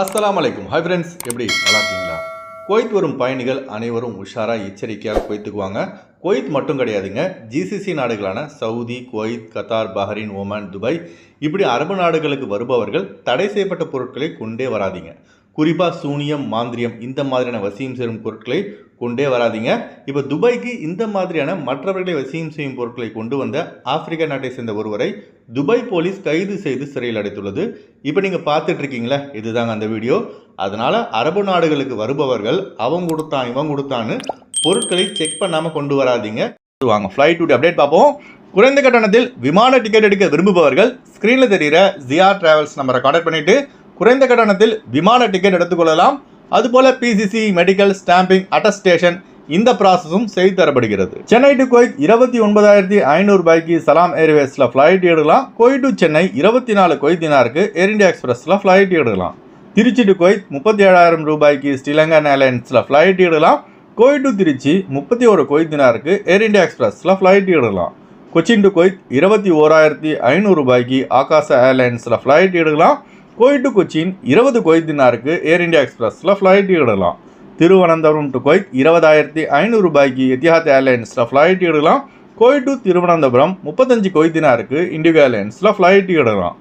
அஸ்லாம் அலைக்கும் hi friends எப்படி நல்லா இருக்கீங்களா? குவைத் வரும் பயணிகள் அனைவரும் உஷாராக எச்சரிக்கையாக குவைத்துக்கு வாங்க குவைத் மட்டும் கிடையாதுங்க ஜிசிசி நாடுகளான Saudi Kuwait Qatar Bahrain Oman Dubai இப்படி அரபு நாடுகளுக்கு வருபவர்கள் தடை செய்யப்பட்ட பொருட்களை கொண்டே வராதீங்க. குறிப்பாக சூனியம் மாந்திரியம் இந்த மாதிரியான வசியம் செய்யும் பொருட்களை கொண்டே வராதீங்க. இப்போ துபாய்க்கு இந்த மாதிரியான மற்றவர்களை வசியம் செய்யும் பொருட்களை கொண்டு வந்த ஆப்பிரிக்கா நாட்டை சேர்ந்த ஒருவரை துபாய் போலீஸ் கைது செய்து சிறையில் அடைத்துள்ளது. இப்போ நீங்கள் பார்த்துட்டு இருக்கீங்களா இதுதாங்க அந்த வீடியோ. அதனால் அரபு நாடுகளுக்கு வருபவர்கள் அவன் கொடுத்தான் இவன் கொடுத்தான்னு பொருட்களை செக் பண்ணாமல் கொண்டு வராதீங்க. வாங்க ஃப்ளைட் டூ அப்டேட் பார்ப்போம். குறைந்த கட்டணத்தில் விமான டிக்கெட் எடுக்க விரும்புபவர்கள் ஸ்க்ரீனில் தெரிகிற ஜியா டிராவல்ஸ் நம்பரை கான்டாக்ட் பண்ணிவிட்டு குறைந்த கட்டணத்தில் விமான டிக்கெட் எடுத்துக்கொள்ளலாம். அதுபோல் பிசிசி மெடிக்கல் ஸ்டாம்பிங் அட்டஸ்டேஷன் இந்த ப்ராசஸும் செய்து தரப்படுகிறது. சென்னை டு கோயிக் இருபத்தி ஒன்பதாயிரத்தி ஐநூறு ரூபாய்க்கு சலாம் ஏர்வேஸில் ஃப்ளைட் எடுக்கலாம். குவைத் டு சென்னை இருபத்தி நாலு குவைத் தினாருக்கு ஏர் இந்தியா எக்ஸ்பிரஸில் ஃப்ளைட் எடுக்கலாம். திருச்சி டு குவைத் முப்பத்தி ஏழாயிரம் ரூபாய்க்கு ஸ்ரீலங்கன் ஏர்லைன்ஸில் ஃப்ளைட் எடுக்கலாம். குவைத் டு திருச்சி முப்பத்தி ஒரு குவைத் தினாருக்கு ஏர் இண்டியா எக்ஸ்பிரஸில் ஃப்ளைட் எடுக்கலாம். கொச்சின் டு குவைத் இருபத்தி ஓராயிரத்தி ஐநூறு ரூபாய்க்கு ஆகாச ஏர்லைன்ஸில் ஃப்ளைட் எடுக்கலாம். குவைத் டு கொச்சின் இருபது குவைத் தினாருக்கு ஏர் இந்தியா எக்ஸ்பிரஸில் ஃப்ளைட் இடலாம் திருவனந்தபுரம் டு கொய்த் இருபதாயிரத்தி ஐநூறு ரூபாய்க்கு எத்திஹாத் ஏர்லைன்ஸில் ஃப்ளைட் இடலாம் குவைத் டு திருவனந்தபுரம் முப்பத்தஞ்சு கொய்தினாருக்கு இண்டிகோ ஏர்லைன்ஸில் ஃப்ளைட் இடலாம்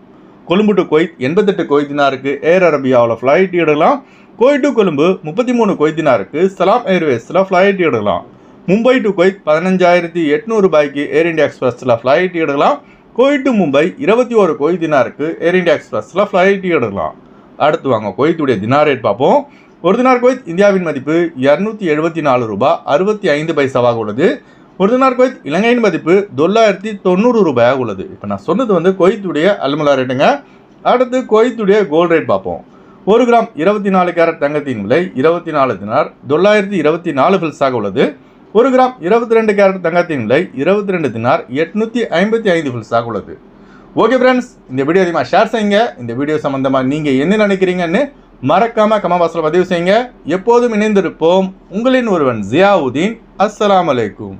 கொழும்பு டு கொய்த் எண்பத்தெட்டு கொய்தினாருக்கு ஏர் அரபியாவில் ஃப்ளைட் இடலாம் குவைத் டு கொழும்பு முப்பத்தி மூணு கொய்தினாருக்கு சலாம் ஏர்வேஸில் ஃப்ளைட் இடலாம் மும்பை டு கொய்த் பதினஞ்சாயிரத்தி எட்நூறு ரூபாய்க்கு ஏர் இந்தியா எக்ஸ்பிரஸில் ஃப்ளைட் இடலாம் குவைத் டு மும்பை இருபத்தி ஒரு குவைத் தினாருக்கு ஏர் இந்தியா எக்ஸ்பிரஸில் ஃப்ளைட் எடுக்கலாம். அடுத்து வாங்க கோயத்துடைய தினார் ரேட் பார்ப்போம். ஒரு தினார் கோயத் இந்தியாவின் மதிப்பு இரநூத்தி எழுபத்தி நாலு ரூபாய் அறுபத்தி ஐந்து பைசாவாக உள்ளது. ஒரு தினார் கோயத் இலங்கையின் மதிப்பு தொள்ளாயிரத்தி தொண்ணூறு ரூபாயாக உள்ளது. இப்போ நான் சொன்னது வந்து கோயத்துடைய அல்முலா ரேட்டுங்க அடுத்து கோயத்துடைய கோல்ட் ரேட் பார்ப்போம். ஒரு கிராம் இருபத்தி நாலு கேரட் தங்கத்தின் விலை இருபத்தி நாலு தினார் தொள்ளாயிரத்தி இருபத்தி நாலு பில்ஸாக உள்ளது. ஒரு கிராம் இருபத்தி ரெண்டு கேரட் தங்கத்தின் விலை இருபத்தி ரெண்டு தினார் எட்நூற்றி ஐம்பத்தி ஐந்து பில்ஸாக உள்ளது. ஓகே ஃப்ரெண்ட்ஸ் இந்த வீடியோ அதிகமாக ஷேர் செய்யுங்க. இந்த வீடியோ சம்மந்தமாக நீங்கள் என்ன நினைக்கிறீங்கன்னு மறக்காமல் கமபாஸில் பதிவு செய்யுங்க. எப்போதும் இணைந்திருப்போம். உங்களின் ஒருவன் ஜியாவுதீன். அஸ்லாம் அலைக்கும்.